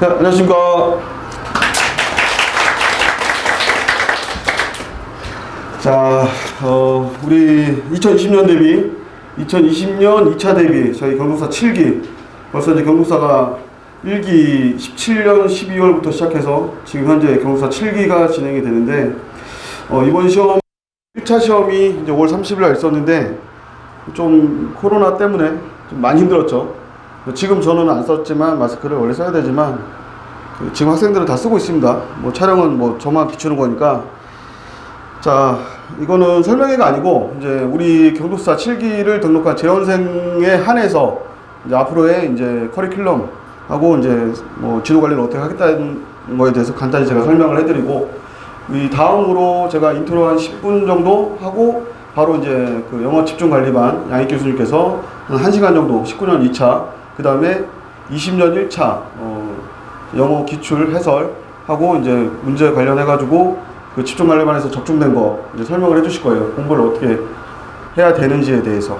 네, 안녕하십니까. 자, 어, 우리 2020년 대비, 2020년 2차 대비, 저희 경북사 7기, 벌써 이제 경북사가 1기 17년 12월부터 시작해서 지금 현재 경북사 7기가 진행이 되는데, 어, 이번 시험, 1차 시험이 이제 5월 30일 날 있었는데, 좀 코로나 때문에 좀 많이 힘들었죠. 지금 저는 안 썼지만 마스크를 원래 써야 되지만 그 지금 학생들은 다 쓰고 있습니다. 뭐 촬영은 뭐 저만 비추는 거니까. 자, 이거는 설명회가 아니고 이제 우리 경북사 7기를 등록한 재원생에 한해서 이제 앞으로의 이제 커리큘럼 하고 이제 뭐 지도 관리를 어떻게 하겠다는 거에 대해서 간단히 제가 설명을 해드리고 이 다음으로 제가 인트로 한 10분 정도 하고 바로 이제 그 영어 집중 관리반 양익 교수님께서 한 1시간 정도 19년 2차 그 다음에 20년 1차 어, 영어 기출 해설하고 이제 문제 관련해 가지고 그 집중 관리반에서 적중된 거 이제 설명을 해주실 거예요. 공부를 어떻게 해야 되는지에 대해서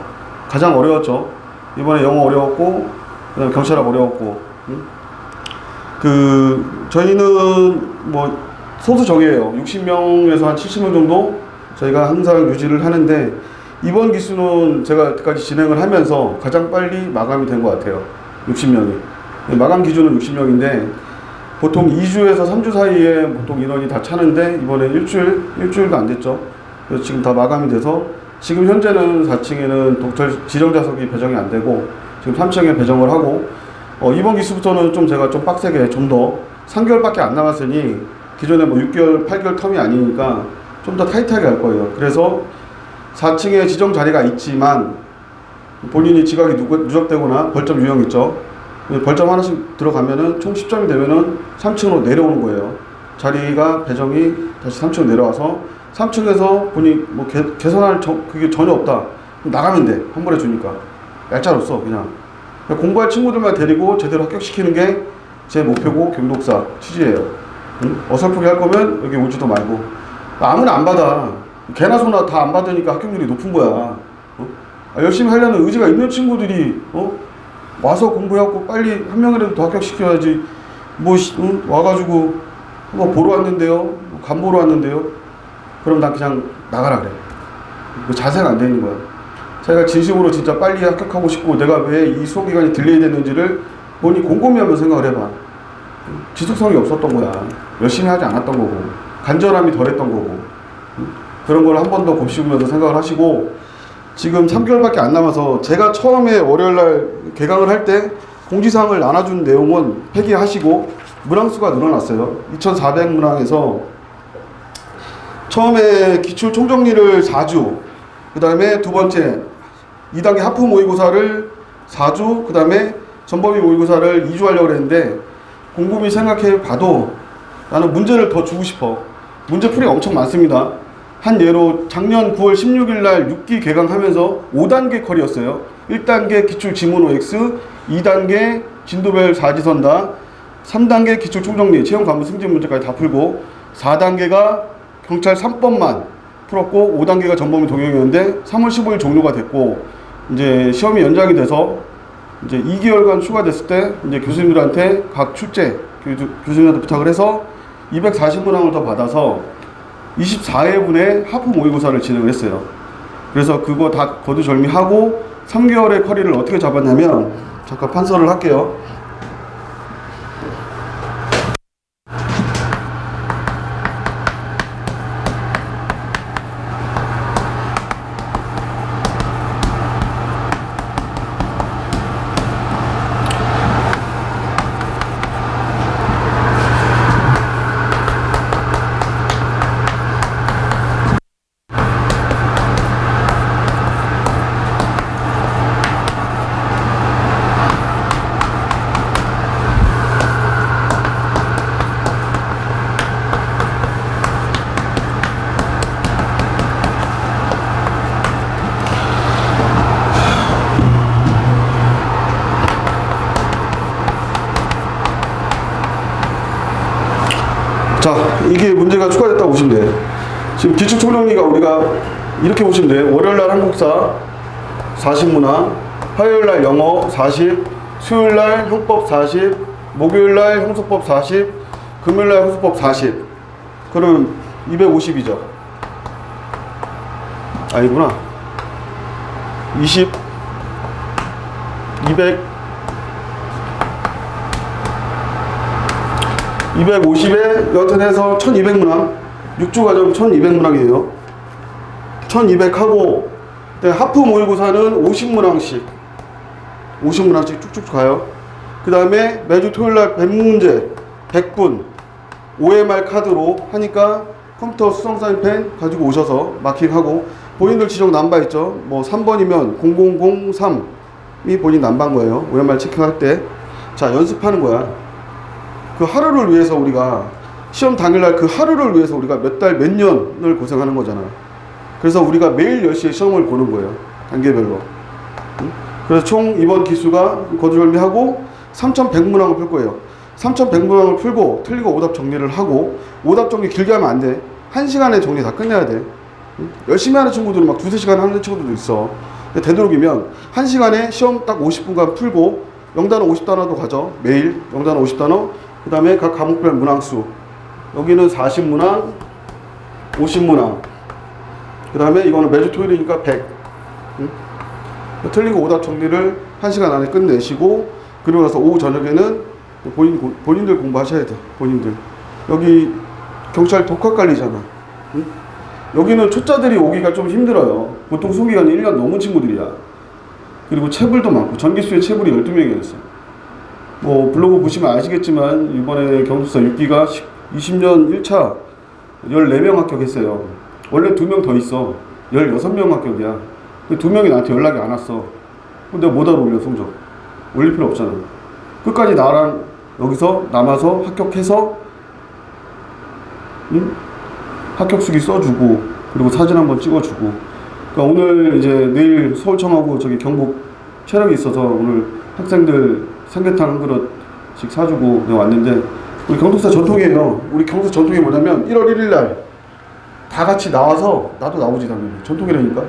가장 어려웠죠. 이번에 영어 어려웠고 그다음에 경찰학 어려웠고 응? 그 저희는 뭐 소수 적이에요. 60명에서 한 70명 정도 저희가 항상 유지를 하는데 이번 기수는 제가 여태까지 진행을 하면서 가장 빨리 마감이 된 것 같아요. 60명이. 마감 기준은 60명인데 보통 2주에서 3주 사이에 보통 인원이 다 차는데 이번에 일주일, 일주일도 안 됐죠. 그래서 지금 다 마감이 돼서 지금 현재는 4층에는 독철 지정자석이 배정이 안 되고 지금 3층에 배정을 하고 어, 이번 기수부터는 좀 제가 좀 빡세게 좀 더 3개월밖에 안 남았으니 기존에 뭐 6개월, 8개월 텀이 아니니까 좀 더 타이트하게 할 거예요. 그래서 4층에 지정 자리가 있지만 본인이 지각이 누- 누적되거나 벌점 유형 있죠. 벌점 하나씩 들어가면은 총 10점이 되면은 3층으로 내려오는 거예요. 자리가 배정이 다시 3층 내려와서 3층에서 본인 뭐 개, 개선할 저, 그게 전혀 없다. 나가면 돼. 환불해 주니까. 얄짤 없어 그냥. 그냥 공부할 친구들만 데리고 제대로 합격시키는 게 제 목표고 경독사 취지예요. 응? 어설프게 할 거면 여기 오지도 말고. 아무나 안 받아. 개나 소나 다 안 받으니까 합격률이 높은 거야. 어? 아, 열심히 하려는 의지가 있는 친구들이 어? 와서 공부해갖고 빨리 한 명이라도 더 합격시켜야지. 뭐 씨, 응? 와가지고 뭐 보러 왔는데요. 뭐간 보러 왔는데요. 그럼 난 그냥 나가라 그래. 그 자세가 안 되는 거야. 자기가 진심으로 진짜 빨리 합격하고 싶고 내가 왜 이 수업 기간이 딜레이 됐는지를 본인이 곰곰이 한번 생각을 해봐. 지속성이 없었던 거야. 열심히 하지 않았던 거고 간절함이 덜했던 거고 응? 그런 걸 한 번 더 곱씹으면서 생각을 하시고 지금 3개월밖에 안 남아서 제가 처음에 월요일 날 개강을 할 때 공지사항을 나눠준 내용은 폐기하시고 문항수가 늘어났어요. 2,400 문항에서 처음에 기출 총정리를 4주, 그 다음에 두 번째 2단계 하프 모의고사를 4주, 그 다음에 전범위 모의고사를 2주 하려고 그랬는데 곰곰이 생각해 봐도 나는 문제를 더 주고 싶어. 문제 풀이가 엄청 많습니다. 한 예로 작년 9월 16일 날 6기 개강하면서 5단계 컬이었어요. 1단계 기출 지문 OX, 2단계 진도별 사지선다, 3단계 기출 총정리, 체험 과목 승진 문제까지 다 풀고 4단계가 경찰 3번만 풀었고 5단계가 전범위 동영이었는데 3월 15일 종료가 됐고 이제 시험이 연장이 돼서 이제 2개월간 추가됐을 때 이제 교수님들한테 각 출제 교수, 교수님한테 부탁을 해서 240문항을 더 받아서 24회분의 하프 모의고사를 진행을 했어요. 그래서 그거 다 거두절미하고 3개월의 커리를 어떻게 잡았냐면 잠깐 판서를 할게요. 이게 문제가 추가됐다고 보시면 돼요. 지금 기출 총정리가 우리가 이렇게 보시면 돼요. 월요일 날 한국사 40문항, 화요일 날 영어 40, 수요일 날 형법 40, 목요일 날 형소법 40, 금요일 날 형소법 40. 그럼 250이죠. 아니구나. 20, 200, 250에 여튼 해서 1200문항. 6주 과정 1200문항이에요. 1200하고, 하프 모의고사는 50문항씩. 50문항씩 쭉쭉 가요. 그 다음에 매주 토요일 날 100문제, 100분, OMR 카드로 하니까 컴퓨터 수성 사인 펜 가지고 오셔서 마킹하고 본인들 지정 남바 있죠. 뭐 3번이면 0003이 본인 남바인 거예요. OMR 체크할 때. 자, 연습하는 거야. 그 하루를 위해서 우리가 시험 당일날 그 하루를 위해서 우리가 몇 달, 몇 년을 고생하는 거잖아. 그래서 우리가 매일 10시에 시험을 보는 거예요. 단계별로. 응? 그래서 총 이번 기수가 거두절미하고 3,100문항을 풀 거예요. 3,100문항을 풀고 틀리고 오답 정리를 하고 오답 정리 길게 하면 안 돼. 한 시간에 정리 다 끝내야 돼. 응? 열심히 하는 친구들은 막 두세 시간 하는 친구들도 있어. 되도록이면 한 시간에 시험 딱 50분간 풀고 영단어 50단어도 가져. 매일 영단어 50단어. 그 다음에 각 과목별 문항수. 여기는 40문항, 50문항. 그 다음에 이거는 매주 토요일이니까 100. 응? 틀리고 오답 정리를 한 시간 안에 끝내시고 그리고 나서 오후 저녁에는 본인 고- 본인들 공부하셔야 돼. 본인들. 여기 경찰 독학 관리잖아. 응? 여기는 초짜들이 오기가 좀 힘들어요. 보통 소기간이 1년 넘은 친구들이야. 그리고 체불도 많고 전기수에 체불이 12명이 있어. 뭐 블로그 보시면 아시겠지만 이번에 경수사 6기가 20년 1차 14명 합격했어요. 원래 2명 더 있어. 16명 합격이야. 근데 두 명이 나한테 연락이 안 왔어. 근데 못 알아 올려 성적. 올릴 필요 없잖아. 끝까지 나랑 여기서 남아서 합격해서 응? 합격 수기 써주고 그리고 사진 한번 찍어주고. 그러니까 오늘 이제 내일 서울청하고 저기 경북 촬영이 있어서 오늘 학생들 삼계탕 한 그릇씩 사주고 왔는데 우리 경북사 전통이에요. 우리 경북 전통이 뭐냐면 1월 1일 날 다 같이 나와서 나도 나오지 당연히 전통이라니까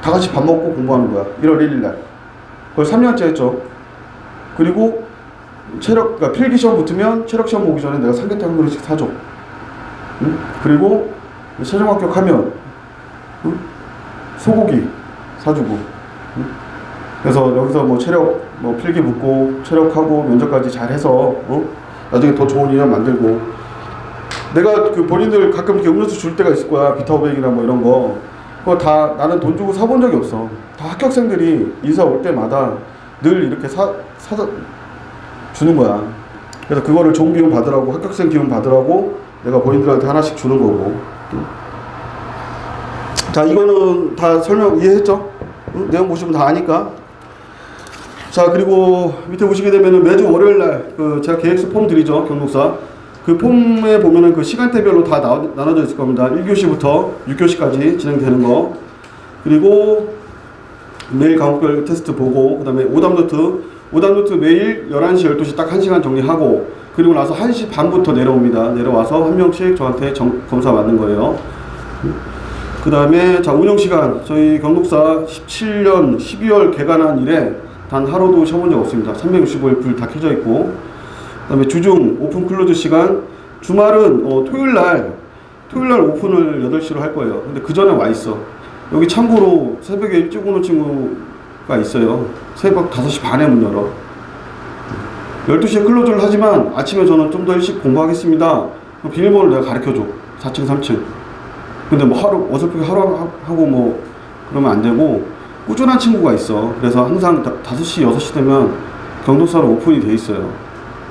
다 같이 밥 먹고 공부하는 거야 1월 1일 날 그걸 3년째 했죠 그리고 체력 그러니까 필기 시험 붙으면 체력 시험 오기 전에 내가 삼계탕 한 그릇씩 사줘 응? 그리고 최종 합격하면 응? 소고기 사주고 응? 그래서 여기서 뭐 체력 뭐 필기 붙고 체력하고 면접까지 잘해서 어? 나중에 더 좋은 인연 만들고. 내가 그 본인들 가끔 이렇게 음료수 줄 때가 있을 거야. 비타오백이나 뭐 이런 거. 그거 다 나는 돈 주고 사본 적이 없어. 다 합격생들이 이사 올 때마다 늘 이렇게 사 사다 주는 거야. 그래서 그거를 좋은 기운 받으라고 합격생 기운 받으라고 내가 본인들한테 하나씩 주는 거고. 자 이거는 다 설명 이해했죠? 응? 내용 보시면 다 아니까 자 그리고 밑에 보시게 되면은 매주 월요일 날그 제가 계획서 폼 드리죠 경북사. 그 폼에 보면은 그 시간대별로 다 나, 나눠져 있을 겁니다. 1교시부터 6교시까지 진행되는 거. 그리고 매일 과목별 테스트 보고 그 다음에 오답노트. 오답노트 매일 11시 12시 딱 1시간 정리하고 그리고 나서 1시 반부터 내려옵니다. 내려와서 한 명씩 저한테 정- 검사 받는 거예요. 그 다음에 자 운영 시간. 저희 경북사 17년 12월 개관한 이래 단 하루도 쉬어본 적 없습니다. 365일 불 다 켜져 있고 그 다음에 주중 오픈 클로즈 시간 주말은 어, 토요일 날 토요일 날 오픈을 8시로 할 거예요. 근데 그 전에 와 있어. 여기 참고로 새벽에 일찍 오는 친구가 있어요. 새벽 5시 반에 문 열어. 12시에 클로즈를 하지만 아침에 저는 좀 더 일찍 공부하겠습니다. 비밀번호를 내가 가르쳐 줘. 4층, 3층. 근데 뭐 하루 어설프게 하루 하- 하고 뭐 그러면 안 되고 꾸준한 친구가 있어. 그래서 항상 다- 5시, 6시 되면 경독사로 오픈이 돼 있어요.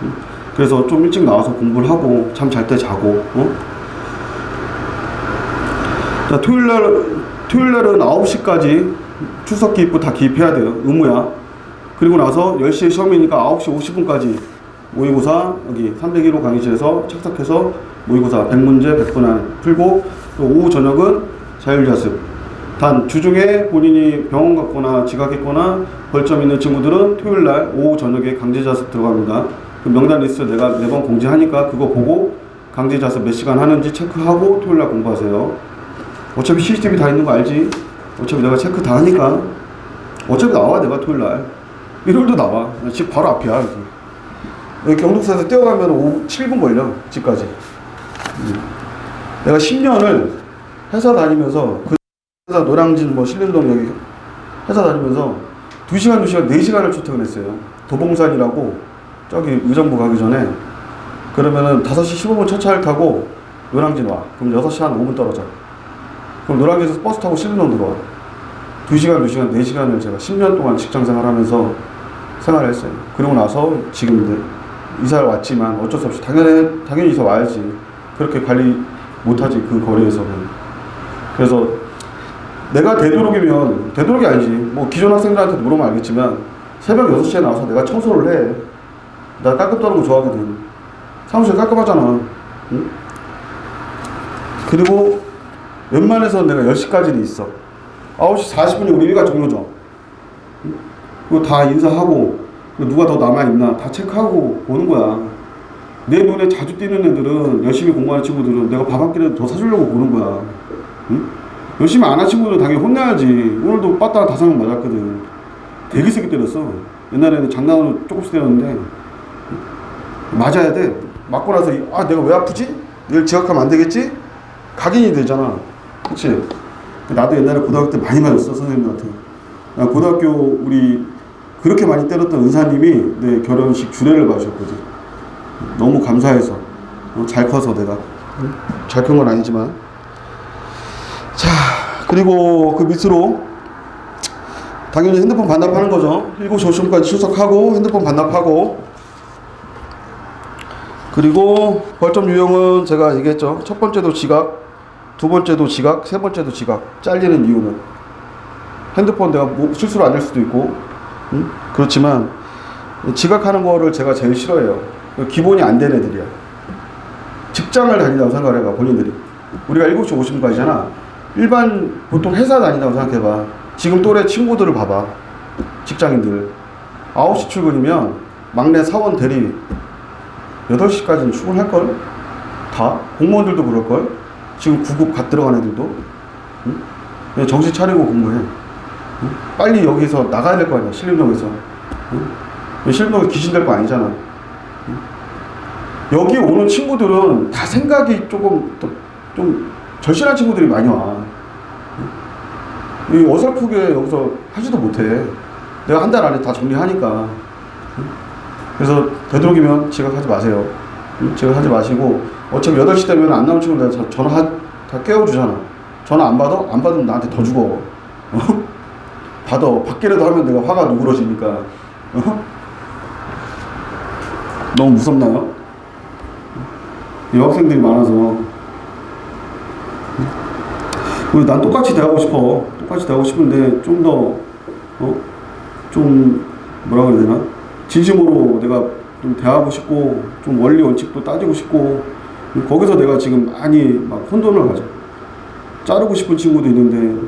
응? 그래서 좀 일찍 나와서 공부를 하고 잠 잘 때 자고. 어? 자, 토요일 날 토요일 날은 9시까지 출석 기입부 다 기입해야 돼요. 의무야. 그리고 나서 10시에 시험이니까 9시 50분까지 모의고사 여기 301호 강의실에서 착석해서 모의고사 100문제 100분 안에 풀고 또 오후 저녁은 자율자습 단 주중에 본인이 병원 갔거나 지각했거나 벌점 있는 친구들은 토요일 날 오후 저녁에 강제 자습 들어갑니다 그 명단 리스트 내가 매번 공지하니까 그거 보고 강제 자습 몇 시간 하는지 체크하고 토요일 날 공부하세요 어차피 CCTV 다 있는 거 알지? 어차피 내가 체크 다 하니까 어차피 나와 내가 토요일 날 일요일도 나와 집 바로 앞이야 여기 경북서에서 뛰어가면 5, 7분 걸려 집까지. 음. 내가 10년을 회사 다니면서 그 회사 노량진 뭐 신림동 여기 회사 다니면서 2시간 2시간 4시간을 출퇴근했어요. 도봉산이라고 저기 의정부 가기 전에 그러면은 5시 15분 첫 차를 타고 노량진 와. 그럼 6시 한 5분 떨어져. 그럼 노량진에서 버스 타고 신림동 들어와. 2시간, 2시간, 4시간을 제가 10년 동안 직장 생활하면서 생활을 했어요. 그러고 나서 지금 이사를 왔지만 어쩔 수 없이 당연히, 당연히 이사 와야지. 그렇게 관리 못하지, 그 거리에서는. 그래서 내가 되도록이면, 되도록이 아니지. 뭐 기존 학생들한테 물어보면 알겠지만 새벽 6시에 나와서 내가 청소를 해. 나 깔끔 떠는 거 좋아하거든. 사무실 깔끔하잖아. 응? 그리고 웬만해서 내가 10시까지는 있어. 9시 40분이 우리 일과 종료죠. 응? 그거 다 인사하고 누가 더 남아있나 다 체크하고 오는 거야. 내 눈에 자주 띄는 애들은 열심히 공부하는 친구들은 내가 밥 한 끼라도 더 사주려고 보는 거야. 응? 열심히 안 한 친구들은 당연히 혼나야지. 오늘도 빠따 다섯 명 맞았거든. 되게 세게 때렸어. 옛날에는 장난으로 조금씩 때렸는데 맞아야 돼. 맞고 나서 이- 아 내가 왜 아프지? 내일 지각하면 안 되겠지? 각인이 되잖아. 그치? 나도 옛날에 고등학교 때 많이 맞았어 선생님한테. 나 고등학교 우리 그렇게 많이 때렸던 은사님이 내 결혼식 주례를 봐주셨거든. 너무 감사해서 어, 잘 커서 내가 잘 큰 건 아니지만 자 그리고 그 밑으로 당연히 핸드폰 반납하는 거죠. 7시 50분까지 출석하고 핸드폰 반납하고 그리고 벌점 유형은 제가 얘기했죠. 첫 번째도 지각, 두 번째도 지각, 세 번째도 지각. 잘리는 이유는 핸드폰 내가 뭐 실수로 안 될 수도 있고 응? 그렇지만 지각하는 거를 제가 제일 싫어해요. 기본이 안 된 애들이야. 직장을 다닌다고 생각해봐 본인들이. 우리가 7시 50분까지잖아. 일반 보통 회사 다닌다고 생각해봐. 지금 또래 친구들을 봐봐. 직장인들. 9시 출근이면 막내 사원 대리 8시까지는 출근할걸? 다? 공무원들도 그럴걸? 지금 구급 갓 들어간 애들도? 응? 정신 차리고 공부해. 응? 빨리 여기서 나가야 될 거 아니야, 신림동에서. 응? 신림동에 귀신 될 거 아니잖아. 응? 여기 오는 친구들은 다 생각이 조금 또좀 절실한 친구들이 많이 와. 이 어설프게 여기서 하지도 못해. 내가 한 달 안에 다 정리하니까. 그래서 되도록이면 지각하지 마세요. 응? 지각하지 마시고 어차피 8시 되면 안 나온 친구 내가 저- 전화 다 깨워주잖아. 전화 안 받아? 안 받으면 나한테 더 죽어. 어? 받아. 받기라도 하면 내가 화가 누그러지니까. 어? 너무 무섭나요? 여학생들이 많아서. 난 똑같이 대하고 싶어. 똑같이 대하고 싶은데 좀 더, 어? 좀, 뭐라 그래야 되나? 진심으로 내가 좀 대하고 싶고, 좀 원리 원칙도 따지고 싶고, 거기서 내가 지금 많이 막 혼돈을 가져. 자르고 싶은 친구도 있는데,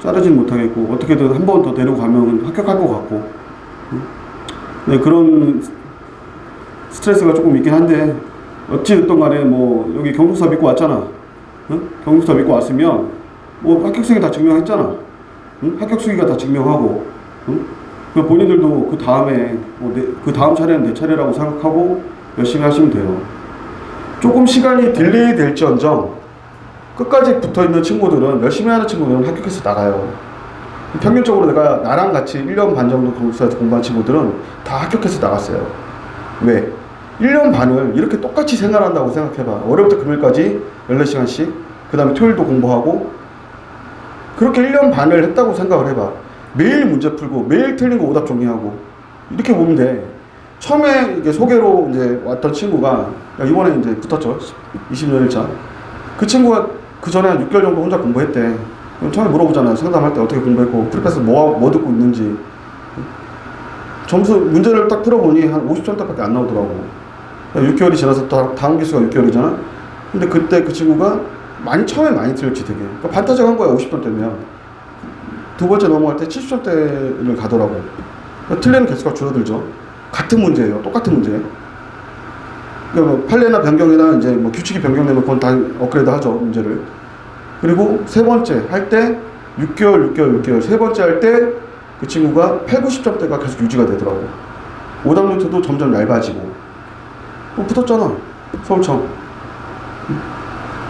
자르진 못하겠고, 어떻게든 한 번 더 데리고 가면 합격할 것 같고, 응? 네, 그런 스트레스가 조금 있긴 한데, 어찌됐든 간에 뭐, 여기 경북사 믿고 왔잖아. 응? 경북사 믿고 왔으면, 뭐 합격생이 다 증명했잖아. 응? 합격 수기가 다 증명하고, 응? 그 본인들도 그 다음에 뭐 내, 그 다음 차례는 내 차례라고 생각하고 열심히 하시면 돼요. 조금 시간이 딜레이 될지언정 끝까지 붙어 있는 친구들은 열심히 하는 친구들은 합격해서 나가요. 평균적으로 내가 나랑 같이 1년 반 정도 공부사에서 공부한 친구들은 다 합격해서 나갔어요. 왜? 1년 반을 이렇게 똑같이 생활한다고 생각해봐. 월요일부터 금요일까지 14시간씩, 그 다음에 토요일도 공부하고, 그렇게 1년 반을 했다고 생각을 해봐. 매일 문제 풀고, 매일 틀린 거 오답 정리하고, 이렇게 보면 돼. 처음에 이게 소개로 이제 왔던 친구가, 야, 이번에 이제 붙었죠. 20년일 차. 그 친구가 그 전에 한 6개월 정도 혼자 공부했대. 그럼 처음에 물어보잖아요. 상담할 때 어떻게 공부했고, 프리패스 뭐, 뭐 듣고 있는지. 점수, 문제를 딱 풀어보니 한 50점대밖에 안 나오더라고. 6개월이 지나서 다, 다음 기수가 6개월이잖아? 근데 그때 그 친구가 많이, 처음에 많이 틀렸지 되게. 그러니까 반타작 한 거야, 50점대면. 두 번째 넘어갈 때 70점대를 가더라고. 그러니까 틀리는 개수가 줄어들죠. 같은 문제예요. 똑같은 문제. 그러니까 뭐 판례나 변경이나 이제 뭐 규칙이 변경되면 그건 다 업그레이드 하죠, 문제를. 그리고 세 번째 할 때 6개월, 6개월, 6개월. 세 번째 할 때 그 친구가 8, 90점대가 계속 유지가 되더라고. 오답 노트도 점점 얇아지고. 어, 붙었잖아. 서울청.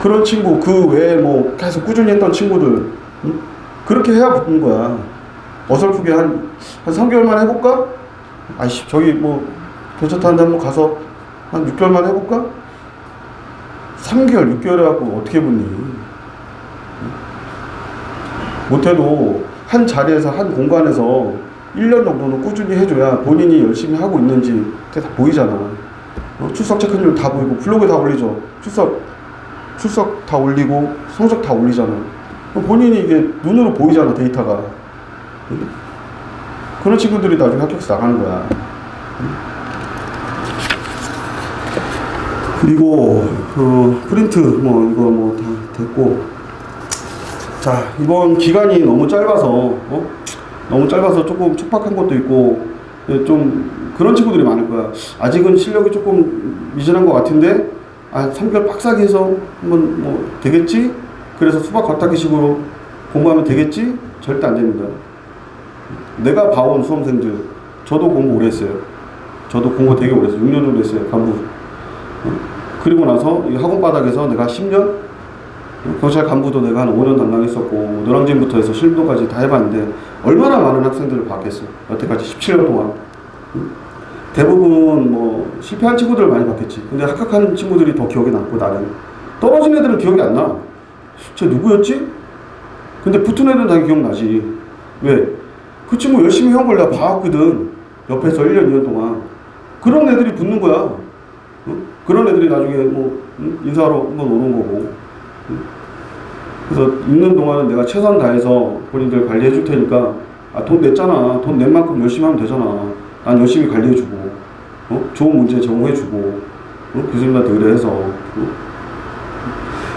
그런 친구, 그 외에 뭐 계속 꾸준히 했던 친구들, 응? 그렇게 해야 붙는 거야. 어설프게 한, 한 3개월만 해볼까? 아이씨, 저기 뭐, 괜찮다는데 한번 가서 한 6개월만 해볼까? 3개월, 6개월 해갖고 어떻게 붙니? 못해도 한 자리에서, 한 공간에서 1년 정도는 꾸준히 해줘야 본인이 열심히 하고 있는지 그게 다 보이잖아. 어, 출석 체크률 다 보이고, 블로그에 다 올리죠. 출석, 출석 다 올리고, 성적 다 올리잖아. 본인이 이게 눈으로 보이잖아, 데이터가. 응? 그런 친구들이 나중에 합격해서 나가는 거야. 그리고 그 프린트 뭐 이거 뭐 다 됐고 자 이번 기간이 너무 짧아서 어? 너무 짧아서 조금 촉박한 것도 있고 예, 좀 그런 친구들이 많을 거야 아직은 실력이 조금 미진한 것 같은데 아 3개월 빡세게 해서 한번 뭐 되겠지? 그래서 수박 겉핥기 식으로 공부하면 되겠지? 절대 안 됩니다. 내가 봐온 수험생들 저도 공부 오래 했어요. 저도 공부 되게 오래 했어요. 6년 정도 했어요 간부. 어? 그리고 나서 이 학원 바닥에서 내가 10년? 경찰 간부도 내가 한 5년 담당했었고 노량진부터 해서 실무도까지 다 해봤는데 얼마나 많은 학생들을 봤겠어 여태까지 17년 동안. 응? 대부분 뭐 실패한 친구들을 많이 봤겠지 근데 합격한 친구들이 더 기억에 남고 나는 떨어진 애들은 기억이 안 나 쟤 누구였지? 근데 붙은 애들은 다 기억나지 왜? 그 친구 열심히 해온 걸 내가 봐왔거든 옆에서 1년 2년 동안 그런 애들이 붙는 거야 응? 그런 애들이 나중에 뭐 응? 인사하러 한번 오는 거고 응? 그래서 있는 동안은 내가 최선 다해서 본인들 관리해 줄 테니까 아, 돈 냈잖아 돈 낸 만큼 열심히 하면 되잖아 난 열심히 관리해 주고 어? 좋은 문제 제공해 주고 어? 교수님한테 의뢰해서 어?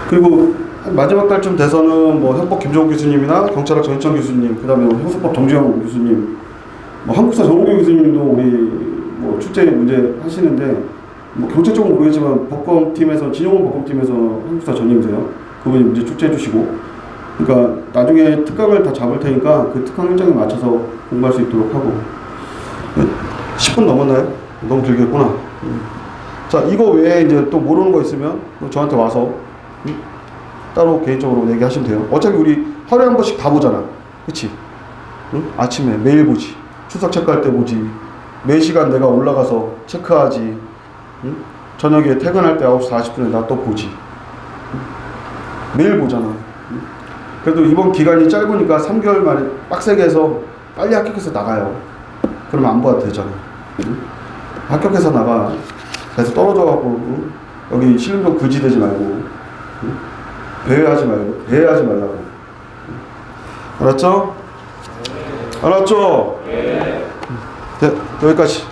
그리고 한 마지막 달쯤 돼서는 뭐 형법 김종욱 교수님이나 경찰학 전희천 교수님 그다음에 뭐 형사법 정주영 교수님 뭐 한국사 정우교 교수님도 우리 뭐 출제 문제 하시는데 뭐 경찰 쪽은 모르겠지만 법검팀에서 진영원 법검팀에서 한국사 전임세요. 그분이 문제 출제해 주시고 그러니까 나중에 특강을 다 잡을 테니까 그 특강 일정에 맞춰서 공부할 수 있도록 하고 10분 넘었나요? 너무 길겠구나. 음. 자 이거 외에 이제 또 모르는 거 있으면 저한테 와서 음, 따로 개인적으로 얘기하시면 돼요. 어차피 우리 하루에 한 번씩 다 보잖아. 그치? 응? 아침에 매일 보지. 추석 체크할 때 보지. 매 시간 내가 올라가서 체크하지. 응? 저녁에 퇴근할 때 9시 40분에 나 또 보지. 응? 매일 보잖아. 응? 그래도 이번 기간이 짧으니까 3개월 만에 빡세게 해서 빨리 합격해서 나가요. 그러면 안 봐도 되잖아. 응? 합격해서 나가. 그래서 떨어져갖고 응? 여기 신림동 그지 되지 말고 응? 배회하지 말고 배회하지 말라고. 알았죠? 알았죠? 네. 여기까지.